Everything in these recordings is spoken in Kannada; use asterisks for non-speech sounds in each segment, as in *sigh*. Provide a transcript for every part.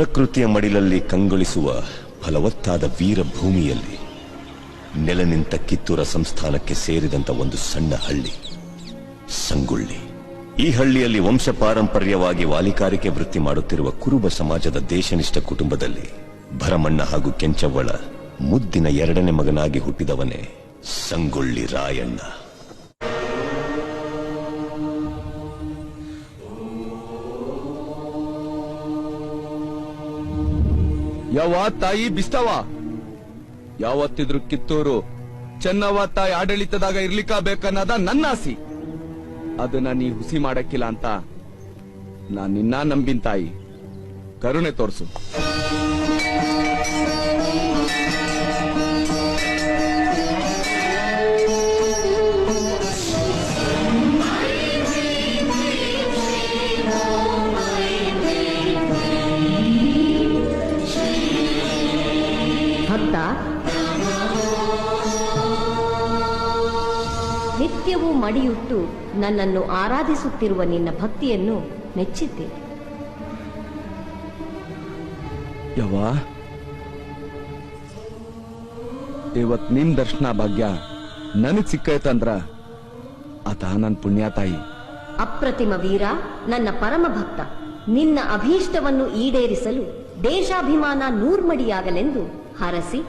ಪ್ರಕೃತಿಯ ಮಡಿಲಲ್ಲಿ ಕಂಗೊಳಿಸುವ ಫಲವತ್ತಾದ ವೀರ ಭೂಮಿಯಲ್ಲಿ ನೆಲ ನಿಂತ ಕಿತ್ತೂರ ಸಂಸ್ಥಾನಕ್ಕೆ ಸೇರಿದಂತ ಒಂದು ಸಣ್ಣ ಹಳ್ಳಿ, ಸಂಗುಳ್ಳಿ. ಈ ಹಳ್ಳಿಯಲ್ಲಿ ವಂಶ ಪಾರಂಪರ್ಯವಾಗಿ ವಾಲಿಕಾರಿಕೆ ವೃತ್ತಿ ಮಾಡುತ್ತಿರುವ ಕುರುಬ ಸಮಾಜದ ದೇಶನಿಷ್ಠ ಕುಟುಂಬದಲ್ಲಿ ಭರಮಣ್ಣ ಹಾಗೂ ಕೆಂಚವ್ವಳ ಮುದ್ದಿನ ಎರಡನೇ ಮಗನಾಗಿ ಹುಟ್ಟಿದವನೇ ಸಂಗೊಳ್ಳಿ ರಾಯಣ್ಣ. ಯಾವ ತಾಯಿ ಬಿಸ್ತವ ಯಾವತ್ತಿದ್ರು ಕಿತ್ತೂರು ಚೆನ್ನವ ತಾಯಿ ಆಡಳಿತದಾಗ ಇರ್ಲಿಕ್ಕ ಬೇಕನ್ನದ ನನ್ನ ಆಸಿ ಅದನ್ನ ನೀ ಹುಸಿ ಮಾಡಕ್ಕಿಲ್ಲ ಅಂತ ನಾನ್ ನಿನ್ನ ನಂಬಿನ ತಾಯಿ. ಕರುಣೆ ತೋರ್ಸು. ನಿತ್ಯವೂ ಮಡಿಯುಟ್ಟು ನನ್ನನ್ನು ಆರಾಧಿಸುತ್ತಿರುವ ನಿನ್ನ ಭಕ್ತಿಯನ್ನು ಮೆಚ್ಚಿದ್ದೆ. ಯವ್ವ ಇವತ್ ನಿನ್ ದರ್ಶನ ಭಾಗ್ಯ ನನಗ್ ಸಿಕ್ಕೈತಂದ್ರ ಅದ ನನ್ ಪುಣ್ಯ ತಾಯಿ. ಅಪ್ರತಿಮ ವೀರ ನನ್ನ ಪರಮ ಭಕ್ತ ನಿನ್ನ ಅಭೀಷ್ಟವನ್ನು ಈಡೇರಿಸಲು ದೇಶಾಭಿಮಾನ ನೂರ್ಮಡಿಯಾಗಲೆಂದು ಹರಸಿ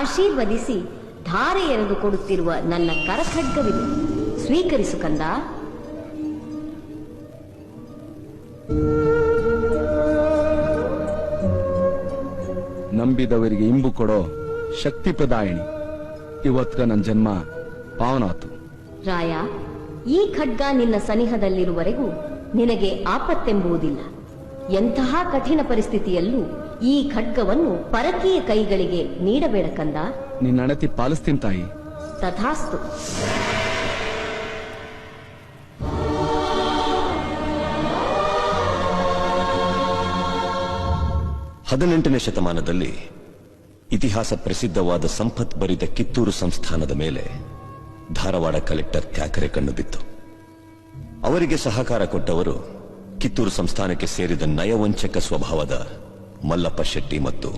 ಆಶೀರ್ವದಿಸಿ ಧಾರೆ ಎರೆದು ಕೊಡುತ್ತಿರುವ ನನ್ನ ಕರಖಡ್ಗವಿದೆ. ಸ್ವೀಕರಿಸು ಕಂದ. ನಂಬಿದವರಿಗೆ ಇಂಬು ಕೊಡೋ ಶಕ್ತಿ ಪ್ರದಾಯಿಣಿ. ನನ್ನ ಜನ್ಮ ಪಾವನಾತು. ರಾಯ ಈ ಖಡ್ಗ ನಿನ್ನ ಸನಿಹದಲ್ಲಿರುವವರೆಗೂ ನಿನಗೆ ಆಪತ್ತೆಂಬುವುದಿಲ್ಲ. ಎಂತಹ ಕಠಿಣ ಪರಿಸ್ಥಿತಿಯಲ್ಲೂ ಈ ಖಡ್ಗವನ್ನು ಪರಕೀಯ ಕೈಗಳಿಗೆ ನೀಡಬೇಡ ಕಂದ. ನಿನ್ನ ಅಣತಿ ಪಾಲಿಸ್ತೀನಿ ತಾಯಿ. ತಥಾಸ್ತು. ಹದಿನೆಂಟನೇ ಶತಮಾನದಲ್ಲಿ ಇತಿಹಾಸ ಪ್ರಸಿದ್ಧವಾದ ಸಂಪತ್ ಬರಿದ ಕಿತ್ತೂರು ಸಂಸ್ಥಾನದ ಮೇಲೆ ಧಾರವಾಡ ಕಲೆಕ್ಟರ್ ತ್ಯಾಕರೆ ಕಣ್ಣು ಬಿತ್ತು. ಅವರಿಗೆ ಸಹಕಾರ ಕೊಟ್ಟವರು ಕಿತ್ತೂರು ಸಂಸ್ಥಾನಕ್ಕೆ ಸೇರಿದ ನಯವಂಚಕ ಸ್ವಭಾವದ ಮಲ್ಲಪ್ಪ ಶೆಟ್ಟಿ ಮತ್ತು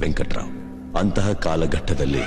ವೆಂಕಟ್ರಾವ್. ಅಂತಹ ಕಾಲಘಟ್ಟದಲ್ಲಿ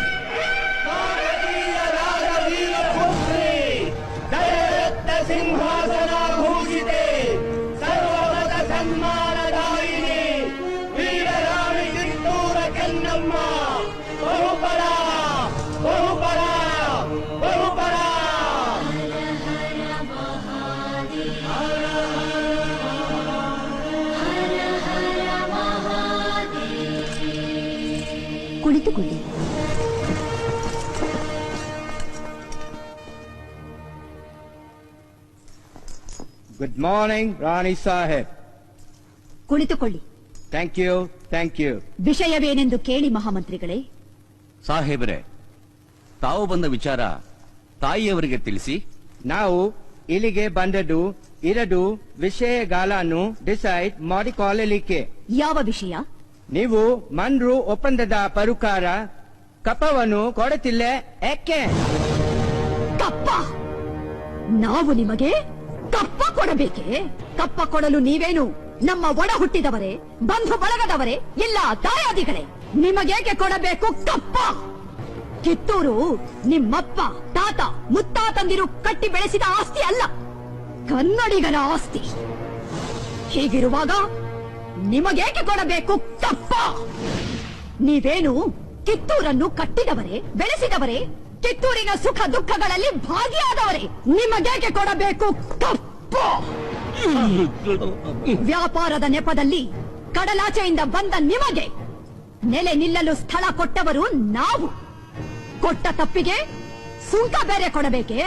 ಗುಡ್ ಮಾರ್ನಿಂಗ್ ರಾಣಿ ಸಾಹೇಬ್ ಕುಳಿತುಕೊಳ್ಳಿ. ಥ್ಯಾಂಕ್ ಯು ಥ್ಯಾಂಕ್ ಯು ವಿಷಯವೇನೆಂದು ಕೇಳಿ ಮಹಾಮಂತ್ರಿಗಳೇ. ಸಾಹೇಬರೇ ತಾವು ಬಂದ ವಿಚಾರ ತಾಯಿಯವರಿಗೆ ತಿಳಿಸಿ. ನಾವು ಇಲ್ಲಿಗೆ ಬಂದದ್ದು ಎರಡು ವಿಷಯಗಳನ್ನು ಡಿಸೈಡ್ ಮಾಡಿಕೊಳ್ಳಲಿಕ್ಕೆ. ಯಾವ ವಿಷಯ? ನೀವು ಮನ್ರು ಒಪ್ಪಂದದ ಪರುಕಾರ ಕಪವನ್ನು ಕೊಡುತ್ತಿಲ್ಲ ಯಾಕೆ ಕಪ್ಪ? ನಾವು ನಿಮಗೆ ಕೊಡಬೇಕೆ? ಕಪ್ಪ ಕೊಡಲು ನೀವೇನು ನಮ್ಮ ಒಡ ಹುಟ್ಟಿದವರೇ, ಬಂಧು ಬಳಗದವರೇ ಇಲ್ಲ ದಾಯಾದಿಗಳೇ? ನಿಮಗೇಕೆ ಕೊಡಬೇಕು ಕಪ್ಪ? ಕಿತ್ತೂರು ನಿಮ್ಮಪ್ಪ, ತಾತ, ಮುತ್ತಾತಂದಿರು ಕಟ್ಟಿ ಬೆಳೆಸಿದ ಆಸ್ತಿ ಅಲ್ಲ. ಕನ್ನಡಿಗರ ಆಸ್ತಿ. ಹೀಗಿರುವಾಗ ನಿಮಗೇಕೆ ಕೊಡಬೇಕು ಕಪ್ಪ? ನೀವೇನು ಕಿತ್ತೂರನ್ನು ಕಟ್ಟಿದವರೇ, ಬೆಳೆಸಿದವರೇ, ಕಿತ್ತೂರಿನ ಸುಖ ದುಃಖಗಳಲ್ಲಿ ಭಾಗಿಯಾದವರೇ, ನಿಮಗೇಕೆ ಕೊಡಬೇಕು ಕಪ್ಪ? ವ್ಯಾಪಾರದ ನೆಪದಲ್ಲಿ ಕಡಲಾಚೆಯಿಂದ ಬಂದ ನಿಮಗೆ ನೆಲೆ ನಿಲ್ಲಲು ಸ್ಥಳ ಕೊಟ್ಟವರು ನಾವು. ಕೊಟ್ಟ ತಪ್ಪಿಗೆ ಸುಂಕ ಬೇರೆ ಕೊಡಬೇಕೆ?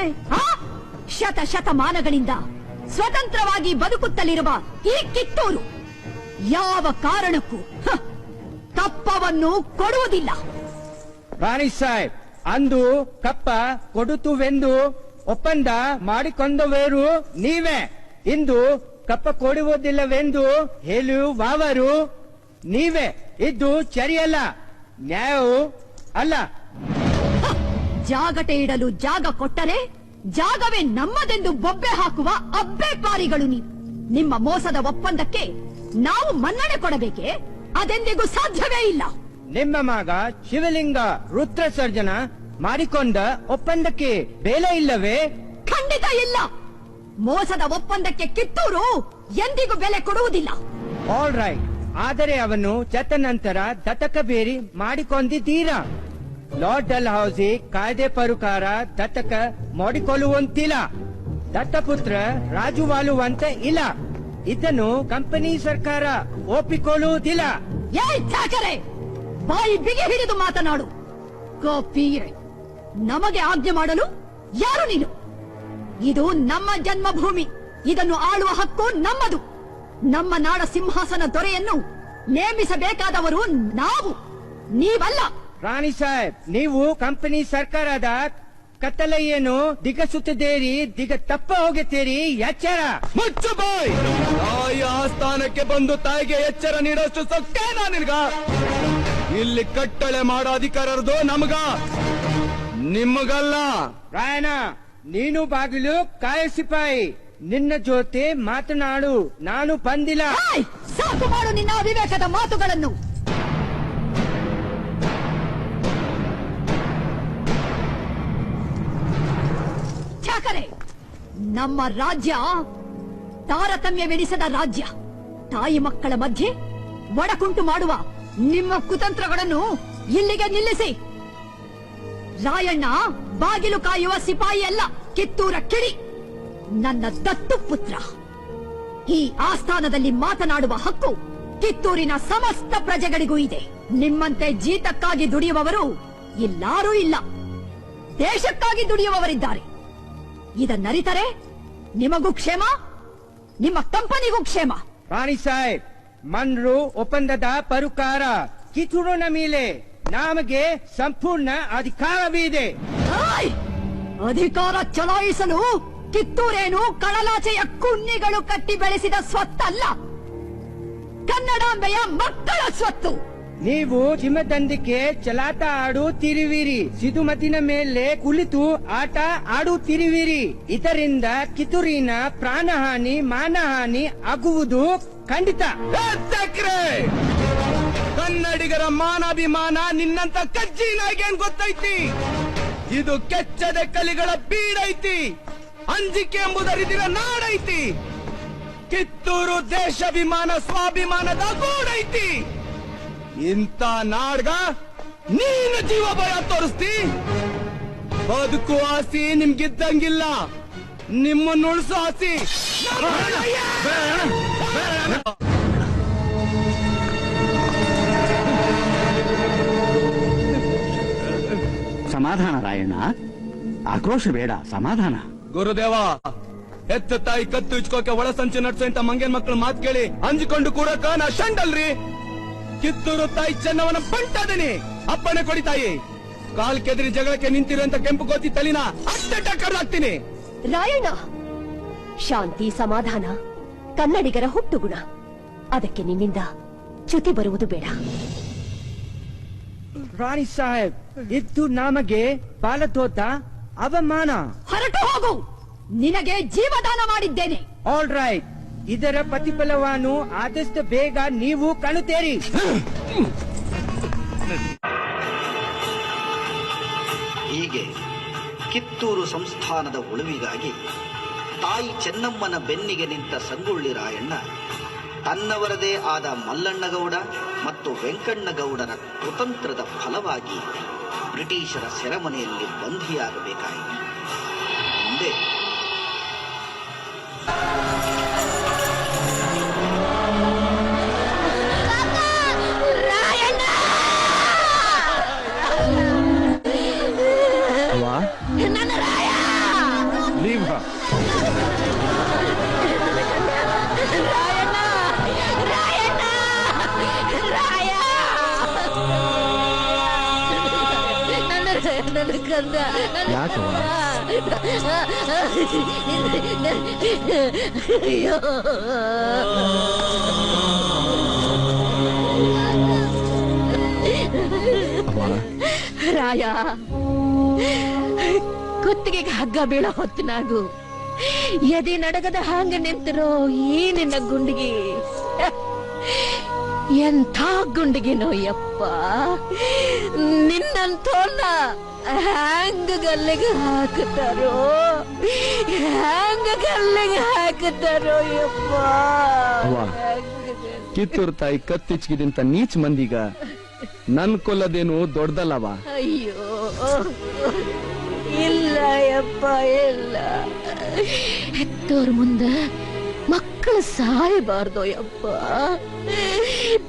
ಶತ ಶತಮಾನಗಳಿಂದ ಸ್ವತಂತ್ರವಾಗಿ ಬದುಕುತ್ತಲಿರುವ ಈ ಕಿತ್ತೂರು ಯಾವ ಕಾರಣಕ್ಕೂ ಕಪ್ಪವನ್ನು ಕೊಡುವುದಿಲ್ಲ. ರಾಣಿ ಸಾಹೇಬ್, ಅಂದು ಕಪ್ಪ ಕೊಡುತ್ತುವೆಂದು ಒಪ್ಪಂದ ಮಾಡಿಕೊಂಡವರು ನೀವೇ. ಇಂದು ಕಪ್ಪ ಕೊಡುವುದಿಲ್ಲವೆಂದು ಹೇಳುವವರು ನೀವೇ. ಇದು ಸರಿಯಲ್ಲ ನ್ಯಾಯವು ಅಲ್ಲ. ಜಾಗಟೆ ಇಡಲು ಜಾಗ ಕೊಟ್ಟರೆ ಜಾಗವೇ ನಮ್ಮದೆಂದು ಬೊಬ್ಬೆ ಹಾಕುವ ಅಬ್ಬೆ ಪಾರಿಗಳು ನೀವು. ನಿಮ್ಮ ಮೋಸದ ಒಪ್ಪಂದಕ್ಕೆ ನಾವು ಮನ್ನಣೆ ಕೊಡಬೇಕೆ? ಅದೆಂದಿಗೂ ಸಾಧ್ಯವೇ ಇಲ್ಲ. ನಿಮ್ಮ ಮಗ ಶಿವಲಿಂಗ ರುದ್ರ ಸರ್ಜನ ಮಾಡಿಕೊಂಡ ಒಪ್ಪಂದಕ್ಕೆ ಬೆಲೆ ಇಲ್ಲವೇ? ಖಂಡಿತ ಇಲ್ಲ. ಮೋಸದ ಒಪ್ಪಂದಕ್ಕೆ ಕಿತ್ತೂರು ಎಂದಿಗೂ ಬೆಲೆ ಕೊಡುವುದಿಲ್ಲ. ಆಲ್ ರೈಟ್ ಆದರೆ ಅವನು ಚತ ನಂತರ ದತ್ತಕ ಬೇರಿ ಮಾಡಿಕೊಂಡಿದ್ದೀರಾ? ಲಾರ್ಡ್ ಡಲ್ ಹೌಸಿ ಕಾಯ್ದೆ ಪ್ರಕಾರ ದತ್ತಕ ಮಾಡಿಕೊಳ್ಳುವಂತಿಲ್ಲ. ದತ್ತಪುತ್ರ ರಾಜುವಾಲುವಂತ ಇಲ್ಲ. ಇದನ್ನು ಕಂಪನಿ ಸರ್ಕಾರ ಒಪ್ಪಿಕೊಳ್ಳುವುದಿಲ್ಲ. ಏಯ್ ಠಾಕರೆ ಬಾಯಿ ಬಿಗಿ ಹಿಡಿದು ಮಾತನಾಡು. ಗೋಪೀರೆ ನಮಗೆ ಆಜ್ಞೆ ಮಾಡಲು ಯಾರು ನೀನು? ಇದು ನಮ್ಮ ಜನ್ಮಭೂಮಿ. ಇದನ್ನು ಆಳುವ ಹಕ್ಕು ನಮ್ಮದು. ನಮ್ಮ ನಾಡ ಸಿಂಹಾಸನ ದೊರೆಯನ್ನು ನೇಮಿಸಬೇಕಾದವರು ನಾವು. ನೀವಲ್ಲ. ರಾಣಿ ಸಾಹೇಬ್ ನೀವು ಕಂಪನಿ ಸರ್ಕಾರದ ಕತ್ತಲೆಯನ್ನು ದಿಗಸುತ್ತಿದ್ದೀರಿ ದಿಗ ತಪ್ಪ ಹೋಗುತ್ತೀರಿ ಎಚ್ಚರ. ಮುಚ್ಚು ಬಾಯ್! ತಾಯಿ ಆಸ್ಥಾನಕ್ಕೆ ಬಂದು ತಾಯಿಗೆ ಎಚ್ಚರ ನೀಡೋಷ್ಟು ಸೊಕ್ಕೇನಾ ನಿನ್ಗ. ಇಲ್ಲಿ ಕಟ್ಟಳೆ ಮಾಡೋ ಅಧಿಕಾರದ್ದು ನಮಗ. ನಿಮಗಲ್ಲ. ರಾಯಣ ನೀನು ಬಾಗಿಲು ಕಾಯ ಸಿಪಾಯಿ ನಿನ್ನ ಜೊತೆ ಮಾತನಾಡು ನಾನು ಬಂದಿಲ್ಲ. ಏಯ್! ಸಾಕು ಮಾಡು ನಿನ್ನ ಅವಿವೇಕದ ಮಾತುಗಳನ್ನು. ಚಾಕರೆ ನಮ್ಮ ರಾಜ್ಯ ತಾರತಮ್ಯವೆನಿಸದ ರಾಜ್ಯ. ತಾಯಿ ಮಕ್ಕಳ ಮಧ್ಯೆ ಒಡಕುಂಟು ಮಾಡುವ ನಿಮ್ಮ ಕುತಂತ್ರಗಳನ್ನು ಇಲ್ಲಿಗೆ ನಿಲ್ಲಿಸಿ. ರಾಯಣ್ಣ, ಬಾಗಿಲು ಕಾಯುವ ಸಿಪಾಯಿ ಅಲ್ಲ, ಕಿತ್ತೂರ ಕಿಡಿ. ನನ್ನ ದತ್ತು ಪುತ್ರ. ಈ ಆಸ್ಥಾನದಲ್ಲಿ ಮಾತನಾಡುವ ಹಕ್ಕು ಕಿತ್ತೂರಿನ ಸಮಸ್ತ ಪ್ರಜೆಗಳಿಗೂ ಇದೆ. ನಿಮ್ಮಂತೆ ಜೀತಕ್ಕಾಗಿ ದುಡಿಯುವವರು ಇಲ್ಲಾರೂ ಇಲ್ಲ. ದೇಶಕ್ಕಾಗಿ ದುಡಿಯುವವರಿದ್ದಾರೆ. ಇದನ್ನರಿತರೆ ನಿಮಗೂ ಕ್ಷೇಮ, ನಿಮ್ಮ ಕಂಪನಿಗೂ ಕ್ಷೇಮ. ರಾಣಿ ಸಾಹೇಬ್, ಮನ್ರು ಒಪ್ಪಂದದ ಪರುಕಾರ ಕಿತ್ತೂರಿನ ಮೇಲೆ. ನಮಗೆ ಸಂಪೂರ್ಣ ಅಧಿಕಾರವಿದೆ! ಅಧಿಕಾರ ಚಲಾಯಿಸಲು ಕಿತ್ತೂರೇನು ಕಡಲಾಚೆಯ ಕುನ್ನಿಗಳು ಕಟ್ಟಿ ಬೆಳೆಸಿದ ಸ್ವತ್ತಲ್ಲ. ಕನ್ನಡಾಂಬೆಯ ಮಕ್ಕಳ ಸ್ವತ್ತು. ನೀವು ಚಿಮ್ಮದಂದಿಕೆ ಚಲಾಟ ಆಡುತ್ತಿರುವಿರಿ. ಸಿದುಮತಿನ ಮೇಲೆ ಕುಳಿತು ಆಟ ಆಡುತ್ತಿರುವಿರಿ. ಇದರಿಂದ ಕಿತ್ತೂರಿನ ಪ್ರಾಣಹಾನಿ ಮಾನಹಾನಿ ಆಗುವುದು ಖಂಡಿತ! ಕನ್ನಡಿಗರ ಮಾನಾಭಿಮಾನ ನಿನ್ನಂತ ಕಜ್ಜಿನಾಗೇನ್ ಗೊತ್ತೈತಿ? ಇದು ಕೆಚ್ಚದ ಕಲಿಗಳ ಬೀಡೈತಿ. ಅಂಜಿಕೆ ಎಂಬುದರಿದಿರ ನಾಡೈತಿ. ಕಿತ್ತೂರು ದೇಶಾಭಿಮಾನ, ಸ್ವಾಭಿಮಾನದ ಗೂಡೈತಿ. ಇಂಥ ನಾಡ್ಗ ನೀನು ಜೀವ ಭಯ ತೋರಿಸ್ತಿ. ಬದುಕು ಆಸಿ ನಿಮ್ಗಿದ್ದಂಗಿಲ್ಲ. ನಿಮ್ಮನ್ನು ಉಳಿಸೋ ಆಸಿ. ಸಮಾಧಾನ ರಾಯಣ್ಣ ಆಕ್ರೋಶ ಬೇಡ ಸಮಾಧಾನ. ಗುರುದೇವ ಹೆತ್ತ ತಾಯಿ ಕತ್ತು ಇಚ್ಕೋಕೆ ಒಳ ಸಂಚು ನಡೆಸೋ ಇಂತ ಮಂಗೇನ್ ಮಕ್ಕಳು ಮಾತು ಕೇಳಿ ಅಂಜಿಕೊಂಡು ಕೂಡಕ ನಾ ಶಂಡಲ್ರಿ. ಕಿತ್ತೂರು ತಾಯಿ ಚೆನ್ನವನ ಬಂಟದನಿ ಅಪ್ಪನೆ ಕೊಡಿ ತಾಯಿ. ಕಾಲ್ ಕೆದರಿ ಜಗಳಕ್ಕೆ ನಿಂತಿರುವಂತ ಕೆಂಪು ಗೋತಿ ತಲಿನ ಅಷ್ಟಟ ಕಡ್ದಾಕ್ತೀನಿ ರಾಯಣ್ಣ ಶಾಂತಿ ಸಮಾಧಾನ ಕನ್ನಡಿಗರ ಹುಟ್ಟುಗುಣ ಅದಕ್ಕೆ ನಿನ್ನಿಂದ ಚ್ಯುತಿ ಬರುವುದು ಬೇಡ. ರಾಣಿ ಸಾಹೇಬ್ ಇತ್ತು ನಮಗೆ ಬಾಲದೋತ ಅವಮಾನ. ಹೊರಟು ಹೋಗು. ನಿನಗೆ ಜೀವದಾನ ಮಾಡಿದ್ದೇನೆ. ಆಲ್ ರೈಟ್ ಇದರ ಪ್ರತಿಫಲವನ್ನು ಆದಷ್ಟು ಬೇಗ ನೀವು ಕಾಣುತ್ತೇರಿ. ಹೀಗೆ ಕಿತ್ತೂರು ಸಂಸ್ಥಾನದ ಉಳುವಿಗಾಗಿ ತಾಯಿ ಚೆನ್ನಮ್ಮನ ಬೆನ್ನಿಗೆ ನಿಂತ ಸಂಗೊಳ್ಳಿ ರಾಯಣ್ಣ ತನ್ನವರದೇ ಆದ ಮಲ್ಲಣ್ಣಗೌಡ ಮತ್ತು ವೆಂಕಣ್ಣಗೌಡರ ಕುತಂತ್ರದ ಫಲವಾಗಿ ಬ್ರಿಟಿಷರ ಸೆರೆಮನೆಯಲ್ಲಿ ಬಂಧಿಯಾಗಬೇಕಾಯಿತು. ಮುಂದೆ. ರಾಯ ಕುತ್ತಿಗೆಗೆ ಹಗ್ಗ ಬೀಳೋ ಹೊತ್ತಿನಾಗು ಎದೆ ನಡಗದ ಹಾಂಗ ನಿಂತರೋ ಈ ನಿನ್ನ ಗುಂಡಿಗೆ. ಎಂಥ ಗುಂಡಿಗೆ ನೋಯಪ್ಪ. ನಿನ್ನಂತೋನ್ನ ಹ್ಯಾಂಗ ಗಲ್ಲಿಗೆ ಹಾಕುತ್ತಾರೋ? ಹ್ಯಾಂಗ ಗಲ್ಲಿಗೆ ಹಾಕುತ್ತಾರೋ ಯಪ್ಪ? ಕಿತ್ತೂರ್ ಕಿತ್ತೂರು ತಾಯಿ ಕತ್ತಿಚ್ಕಿದಿಂತ ನೀಚ್ ಮಂದಿಗ ನನ್ ಕೊಲ್ಲದೇನು ದೊಡ್ಡದಲ್ಲವ? ಅಯ್ಯೋ ಇಲ್ಲ ಯಪ್ಪ ಇಲ್ಲ. ಹೆತ್ತೋರ್ ಮುಂದ ಮಕ್ಕಳು ಸಾಯಬಾರ್ದು ಯಪ್ಪ.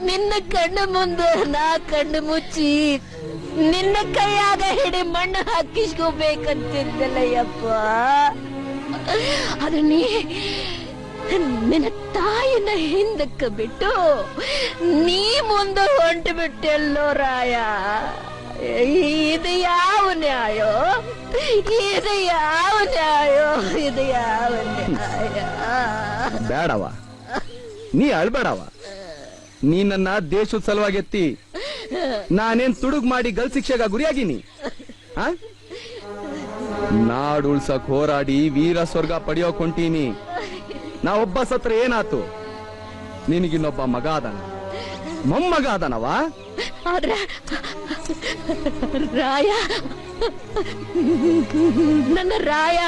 ನಿನ್ನ ಕಣ್ಣು ಮುಂದೆ ನಾ ಕಣ್ಣು ಮುಚ್ಚಿ ನಿನ್ನ ಕೈಯಾಗ ಹಿಡಿ ಮಣ್ಣು ಹಾಕಿಸ್ಕೋಬೇಕಂತಿದ್ದಲ್ಲ ಯಪ್ಪ ಅದು ನೀ ನಿನ್ನ ತಾಯಿನ ಹಿಂದಕ್ಕೆ ಬಿಟ್ಟು ನೀ ಮುಂದೆ ಹೊಂಟು ಬಿಟ್ಟೆಲ್ಲೋ ರಾಯ. ಇದು ಯಾವ ನ್ಯಾಯೋ? ಇದು ಯಾವ ನ್ಯಾಯೋ? ಇದು ಯಾವ ನ್ಯಾಯ? ಬೇಡವ. ನೀ ಅಳ್ಬೇಡವ. ನೀ ನನ್ನ ದೇಶದ ಸಲುವಾಗಿ ಎತ್ತಿ ನಾನೇನ್ ತುಡುಗ್ ಮಾಡಿ ಗಲ್ ಶಿಕ್ಷೆಗ ಗುರಿಯಾಗಿನಿ? ಆ? ನಾಡು ಉಳ್ಸಕ್ ಹೋರಾಡಿ ವೀರ ಸ್ವರ್ಗ ಪಡೆಯೋ ಹೊಂಟೀನಿ ನಾ ಒಬ್ಬ ಸತ್ರ ಏನಾತು? ನಿನಗಿನ್ನೊಬ್ಬ ಮಗ ಅದನ ಮೊಮ್ಮಗ ಅದನವಾ ಆದ್ರೆ ರಾಯ. ನನ್ನ ರಾಯ.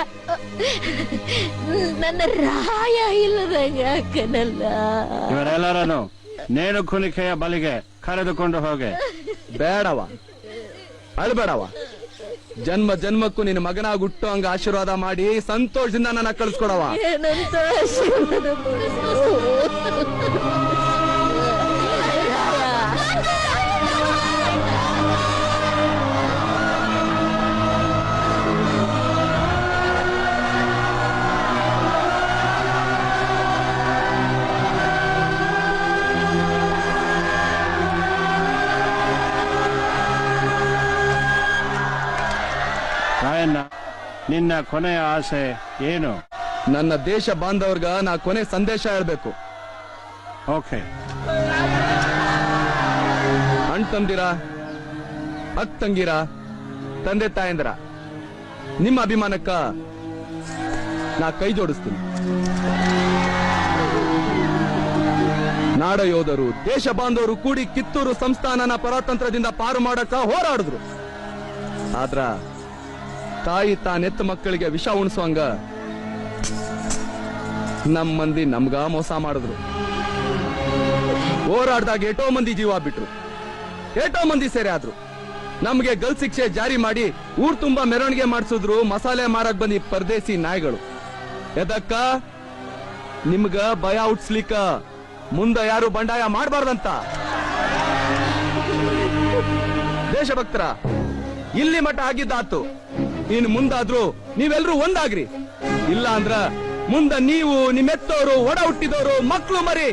ನನ್ನ ರಾಯ ಇಲ್ಲದ ಯಾಕನಲ್ಲ ಇವರೆಲ್ಲರನ್ನು ನೇಣು ಕುಣಿಕೆಯ ಬಲಿಗೆ ಕರೆದುಕೊಂಡು ಹೋಗೆ. ಬೇಡವ. ಅಳ್ಬೇಡವ. ಜನ್ಮ ಜನ್ಮಕ್ಕೂ ನಿನ್ನ ಮಗನಾಗ ಹುಟ್ಟು ಹಂಗ ಆಶೀರ್ವಾದ ಮಾಡಿ ಸಂತೋಷದಿಂದ ನನ್ನ ಕಳಿಸ್ಕೊಡವಾ. ಏನಂತ ನಿನ್ನ ಕೊನೆಯ ಆಸೆ ಏನು? ನನ್ನ ದೇಶ ಬಾಂಧವ್ರಗ ನಾ ಕೊನೆ ಸಂದೇಶ ಹೇಳ್ಬೇಕು. ಓಕೆ. ಅಣ್ಣ ತಂದಿರ ತಂಗಿರ ತಂದೆ ತಾಯಂದಿರ ನಿಮ್ಮ ಅಭಿಮಾನಕ್ಕ ನಾ ಕೈ ಜೋಡಿಸ್ತೀನಿ. ನಾಡ ಯೋಧರು ದೇಶ ಬಾಂಧವರು ಕೂಡಿ ಕಿತ್ತೂರು ಸಂಸ್ಥಾನನ ಪರಾತಂತ್ರದಿಂದ ಪಾರು ಮಾಡಕ ಹೋರಾಡಿದ್ರು. ಆದ್ರ ತಾಯಿ ತಾನೆತ್ತ ಮಕ್ಕಳಿಗೆ ವಿಷ ಉಣಿಸುವಂಗ. ನಮ್ಮ ಮಂದಿ ನಮ್ಗ ಮೋಸ ಮಾಡಿದ್ರು. ಹೋರಾಡ್ದಾಗ ಎಟೋ ಮಂದಿ ಜೀವ ಬಿಟ್ರು. ಏಟೋ ಮಂದಿ ಸೇರೆ ಆದ್ರು. ನಮ್ಗೆ ಗಲ್ ಶಿಕ್ಷೆ ಜಾರಿ ಮಾಡಿ ಊರ್ ತುಂಬಾ ಮೆರವಣಿಗೆ ಮಾಡಿಸಿದ್ರು, ಮಸಾಲೆ ಮಾರಕ್ ಬಂದಿ ಪರದೇಸಿ ನಾಯಿಗಳು. ಎದಕ್ಕ? ನಿಮ್ಗ ಭಯ ಹುಟ್ಸ್ಲಿಕ್ಕ. ಮುಂದ ಯಾರು ಬಂಡಾಯ ಮಾಡಬಾರ್ದಂತ. ದೇಶಭಕ್ತರ, ಇಲ್ಲಿ ಮಠ ಆಗಿದ್ದಾತು. ಇನ್ ಮುಂದಾದ್ರೂ ನೀವೆಲ್ರೂ ಒಂದಾಗ್ರಿ. ಇಲ್ಲ ಅಂದ್ರ ಮುಂದ ನೀವು ನಿಮ್ಮೆತ್ತೋರು, ಒಡ ಹುಟ್ಟಿದವರು ಮಕ್ಕಳು ಮರಿ,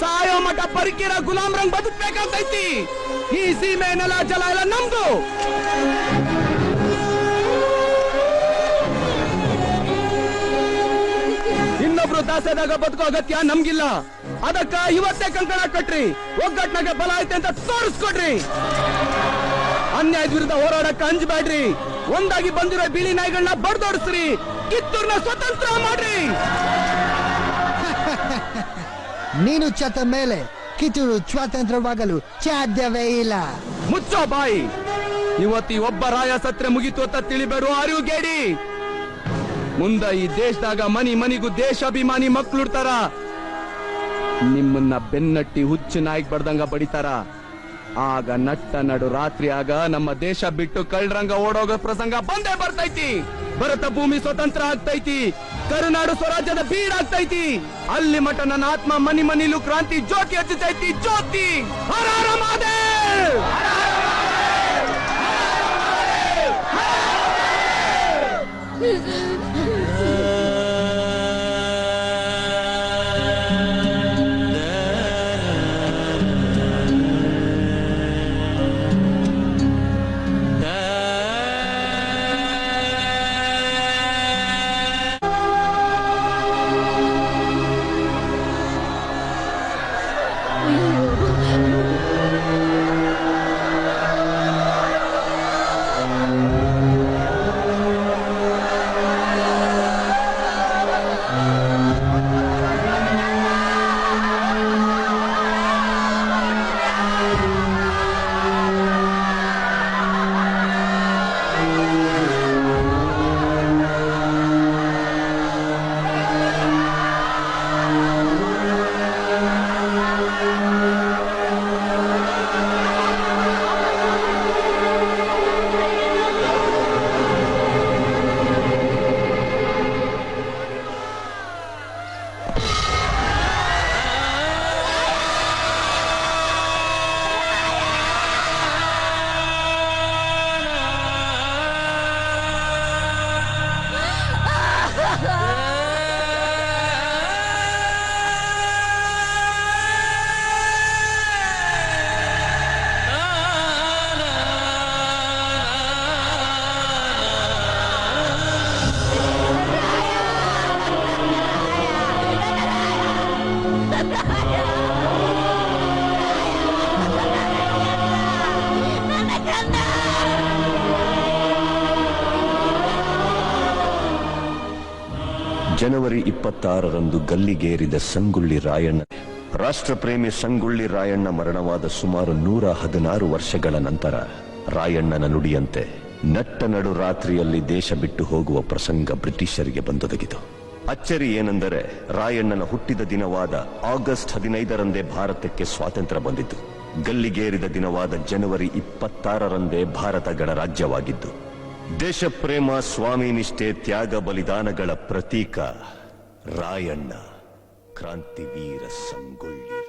ಸಾಯೋ ಮಠ ಪರಿಕಿರ ಗುಲಾಮ್ರಂಗ್ ಬದುಕ್ಬೇಕಾಗ್ತೈತಿ. ಈ ಸೀಮೆ ನೆಲ, ಜಲ ಎಲ್ಲ ನಮ್ದು. ಇನ್ನೊಬ್ರು ದಾಸದಾಗ ಬದುಕೋ ಅಗತ್ಯ ನಮ್ಗಿಲ್ಲ. ಅದಕ್ಕ ಇವತ್ತೇ ಕಂಕಣ ಕಟ್ರಿ. ಒಗ್ಗಟ್ನಾಗ ಬಲ ಐತೆ ಅಂತ ತೋರಿಸ್ಕೊಡ್ರಿ. ಅನ್ಯಾಯದ ವಿರುದ್ಧ ಹೋರಾಡಕ್ಕೆ ಅಂಜಬೇಡ್ರಿ. ಒಂದಾಗಿ ಬಂದಿರೋ ಬಿಳಿ ನಾಯಿಗಳನ್ನ ಬಡ್ದೋಡಿಸ್ರಿ. ಕಿತ್ತೂರ್ನ ಸ್ವತಂತ್ರ ಮಾಡ್ರಿ. *laughs* ನೀನು ಚತ ಮೇಲೆ ಕಿತ್ತೂರು ಸ್ವಾತಂತ್ರ್ಯವಾಗಲು ಸಾಧ್ಯವೇ ಇಲ್ಲ. ಮುಚ್ಚೋ ಬಾಯಿ. ಇವತ್ತು ಒಬ್ಬ ರಾಯ ಸತ್ರೆ ಮುಗಿತು ಅಂತ ತಿಳಿಬರು ಅರಿವು ಗೇಡಿ ಮುಂದ ಈ ದೇಶದಾಗ ಮನಿ ಮನಿಗೂ ದೇಶಾಭಿಮಾನಿ ಮಕ್ಳು ಇರ್ತಾರ. ನಿಮ್ಮನ್ನ ಬೆನ್ನಟ್ಟಿ ಹುಚ್ಚು ನಾಯಿಗ್ ಬಡ್ದಂಗ ಬಡಿತಾರ. ಆಗ ನಟ್ಟ ನಡು ರಾತ್ರಿ ಆಗ ನಮ್ಮ ದೇಶ ಬಿಟ್ಟು ಕಳ್ಳರಂಗ ಓಡೋಗೋ ಪ್ರಸಂಗ ಬಂದೇ ಬರ್ತೈತಿ. ಭರತ ಭೂಮಿ ಸ್ವತಂತ್ರ ಆಗ್ತೈತಿ. ಕರುನಾಡು ಸ್ವರಾಜ್ಯದ ಬೀಡಾಗ್ತೈತಿ ಅಲ್ಲಿ ಮಠ ನನ್ನ ಆತ್ಮ ಮನಿ ಮನಿಲು ಕ್ರಾಂತಿ ಜ್ಯೋತಿ ಹಚ್ಚುತ್ತೈತಿ ಜ್ಯೋತಿ! ಅಯ್ಯೋ ಜನವರಿ ಇಪ್ಪತ್ತಾರರಂದು ಗಲ್ಲಿಗೇರಿದ ಸಂಗೊಳ್ಳಿ ರಾಯಣ್ಣ, ರಾಷ್ಟ್ರಪ್ರೇಮಿ ಸಂಗೊಳ್ಳಿ ರಾಯಣ್ಣ ಮರಣವಾದ ಸುಮಾರು ನೂರ ಹದಿನಾರು ವರ್ಷಗಳ ನಂತರ ರಾಯಣ್ಣನ ನುಡಿಯಂತೆ ನಟ್ಟ ನಡು ರಾತ್ರಿಯಲ್ಲಿ ದೇಶ ಬಿಟ್ಟು ಹೋಗುವ ಪ್ರಸಂಗ ಬ್ರಿಟಿಷರಿಗೆ ಬಂದೊದಗಿತು. ಅಚ್ಚರಿ ಏನೆಂದರೆ ರಾಯಣ್ಣನ ಹುಟ್ಟಿದ ದಿನವಾದ ಆಗಸ್ಟ್ ಹದಿನೈದರಂದೇ ಭಾರತಕ್ಕೆ ಸ್ವಾತಂತ್ರ್ಯ ಬಂದಿತು. ಗಲ್ಲಿಗೇರಿದ ದಿನವಾದ ಜನವರಿ ಇಪ್ಪತ್ತಾರರಂದೇ ಭಾರತ ಗಣರಾಜ್ಯವಾಗಿದ್ದು ದೇಶಪ್ರೇಮ ಸ್ವಾಮಿ ನಿಷ್ಠೆ ತ್ಯಾಗ ಬಲಿದಾನಗಳ ಪ್ರತೀಕ ರಾಯಣ್ಣ ಕ್ರಾಂತಿವೀರ ಸಂಗೊಳ್ಳಿ.